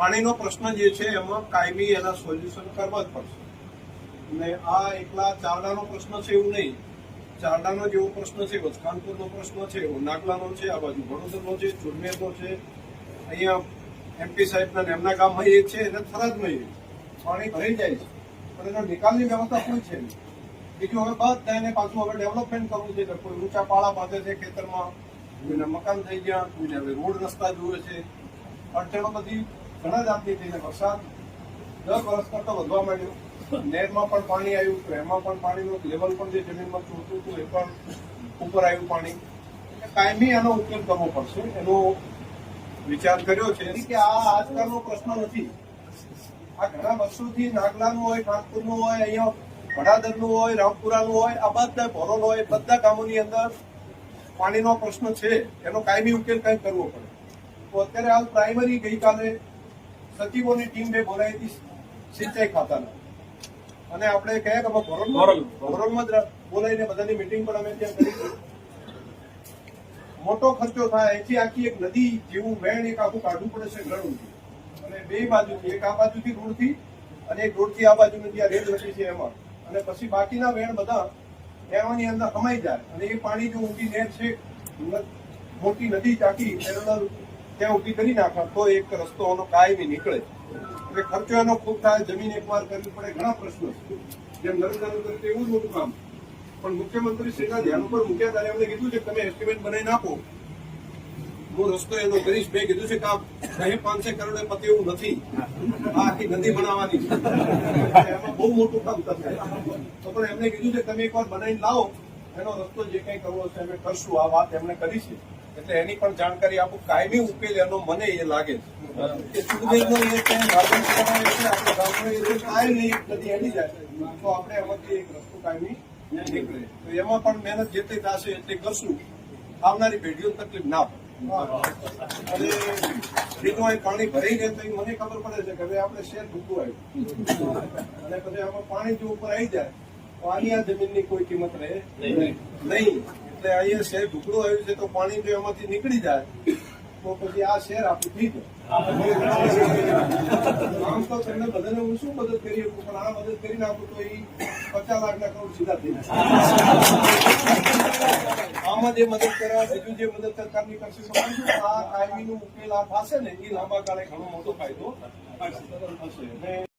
પાણીનો પ્રશ્ન જે છે એમાં કાયમી એના સોલ્યુશન કરવા જ પડશે. અને આ એકલા ચારડાનો પ્રશ્ન છે એવું નહીં. ચારડાનો જેવો પ્રશ્ન છે વચકાનપુરનો પ્રશ્ન છે નાગલાનો છે, આ બાજુ વડોદરનો છે, ચુરમેરનો છે. અહીંયા એમપી સાહેબના એમના ગામમાં એ છે, એને ફરજમાં એ પાણી ભરાઈ જાય છે. પણ એનો નિકાલની વ્યવસ્થા કોઈ છે નહીં. બીજું હવે બધા એને પાછું હવે ડેવલપમેન્ટ કરવું છે કોઈ ઊંચા પાળા બાંધે છે ખેતરમાં, કોઈને મકાન થઈ ગયા, કોઈને હવે રોડ રસ્તા જોવે છે. અડચણો બધી ઘણા જાતની થઈને વરસાદ દસ વર્ષ કરતા વધવા માંડ્યો. નહેરમાં પણ પાણી આવ્યું તો એમાં પણ પાણીનું લેવલ પણ જે જમીનમાં ચોટતું હતું એ પણ ઉપર આવ્યું પાણી. કાયમી આનો ઉકેલ કરવો પડશે એનો વિચાર કર્યો છે. કે આ આજકાલનો પ્રશ્ન નથી. આ ઘણા વર્ષોથી નાગલાનું હોય નાગપુરનું હોય અહીંયા વડાદરનું હોય રામપુરાનું હોય આ બધા ભરોલ હોય બધા ગામોની અંદર પાણીનો પ્રશ્ન છે. એનો કાયમી ઉકેલ કંઈક કરવો પડે. તો અત્યારે હાલ પ્રાઇમરી ગઈકાલે સચિવોની ટીમ બે બોલાવી હતી સિંચાઈ ખાતાના. અને આપણે કયા કે ભોરોલ ભોરોલમાં જ બોલાવીને બધાની મિટિંગ પણ અમે ત્યાં કરી મોટો ખર્ચો થાય એથી આખી એક નદી જેવું વેણ એક આખું કાઢવું પડે છે ઘણું અને બે બાજુથી એક આ બાજુથી રોડથી અને એક રોડથી આ બાજુની જ્યાં રેલ વટી છે એમાં. અને પછી બાકીના વેણ બધા એમાંની અંદર કમાઈ જાય. અને એ પાણી જો ઊંડી નેર છે મોટી નદી ચાકી એના ત્યાં ઊભી કરી નાખવા, તો એક રસ્તો એનો કાયમી નીકળે એટલે ખર્ચો એનો ખૂબ થાય, જમીન એકવાર કરવી પડે, ઘણા પ્રશ્નો જેમ નરેન્દ્ર કરે એવું જ મોટું કામ પણ મુખ્યમંત્રી શ્રીના ધ્યાન ઉપર મૂક્યા ત્યારે એમને કીધું છે તમે એસ્ટિમેટ બનાવી નાખો. હું રસ્તો એનો કરીશ, મેં કીધું છે કે આ સાહેબ પાંચસો કરોડે પતિ એવું નથી. આ આખી નદી બનાવવાની. એમાં બહુ મોટું કામ થશે તો પણ એમને કીધું છે તમે એકવાર બનાવીને લાવો. એનો રસ્તો જે કંઈ કરવો છે અમે કરશું. આ વાત એમણે કરી છે. એટલે એની પણ જાણકારી આપું કાયમી ઉકેલ એનો મને એ લાગે છે. જાય તો આપણે એમાંથી એક રસ્તો કાયમી નીકળે. તો એમાં પણ મહેનત જેટલી થશે એટલી કરશું. આવનારી પેઢીઓ તકલીફ ના પડે. અને બીજું અહીં પાણી ભરાઈ રહે તો મને ખબર પડે છે કે હવે આપણે શેર ભૂકવું આવ્યું અને પછી આમાં પાણી જો ઉપર આવી જાય તો આની આ જમીનની કોઈ કિંમત રહે નહીં. એટલે અહીંયા શેર ઢુકડું આવ્યું છે તો પાણી જો એમાંથી નીકળી જાય. તો પછી આ શેર આપણું થઈ આમ તો તમને બધાને હું શું મદદ કરી શકું? પણ આ મદદ કરી નાખું તો એ પચાસ લાખના કરોડ સીધા થઈ આમાં જે મદદ કરવા, બીજું જે મદદ સરકારની કરશે આ કાયમીનું ઉકેલ આ થશે ને એ લાંબા ગાળે ઘણો મોટો ફાયદો થશે.